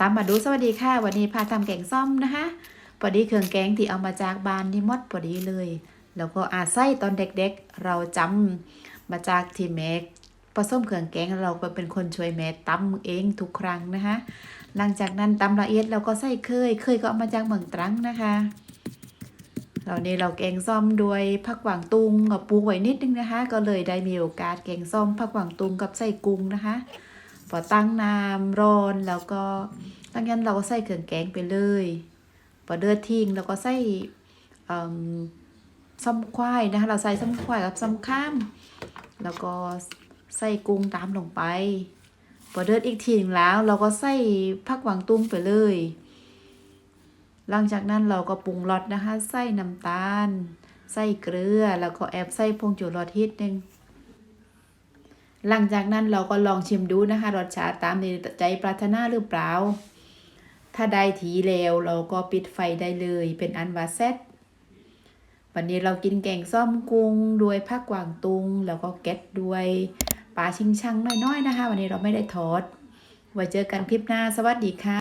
ตามมาดูสวัสดีค่ะ วันนี้พาทำแกงส้มนะคะพอดีเครื่องแกงที่เอามาจากบ้านนี่มดพอดีเลย แล้วก็อาไส้ตอนเด็กๆ เราจำมาจากที่แม่ผสมเครื่องแกงเราก็เป็นคนช่วยแม่ตำเองทุกครั้งนะคะหลังจากนั้นตำละเอียดเราก็ใส่เคย เคยก็เอามาจากเมืองตรังนะคะเราเนี่เราแกงส้มด้วยผักหวางตุงกับปูไว้นิดนึงนะคะ ก็เลยได้มีโอกาสแกงส้มผักหวางตุงกับไส้กุ้งนะคะ พอตั้งน้ำร้อนแล้วก็ตั้งยันเราก็ใส่เครื่องแกงไปเลยพอเดือดทิ้งเราก็ใส่เอิ่มซ้ำควายนะคะเราใส่ซ้ำควายกับซ้ำข้าม แล้วก็ใส่กุ้งตามลงไปพอเดือดอีกทีนึงแล้ว เราก็ใส่ผักหวางตุ้งไปเลย หลังจากนั้นเราก็ปรุงรสนะคะ ใส่น้ำตาล ใส่เกลือ แล้วก็แอบใส่ผงชูรสนิดนึง หลังจากนั้นเราก็ลองชิมดูนะคะ รสชาติตามในใจปรารถนาหรือเปล่า ถ้าได้ทีแล้วเราก็ปิดไฟได้เลยเป็นอันว่าเซตวันนี้เรากินแกงส้มกุ้งด้วยผักกวางตุง แล้วก็เก็ดด้วยปลาชิงชังน้อยๆนะคะ วันนี้เราไม่ได้ทอด ไว้เจอกันคลิปหน้าสวัสดีค่ะ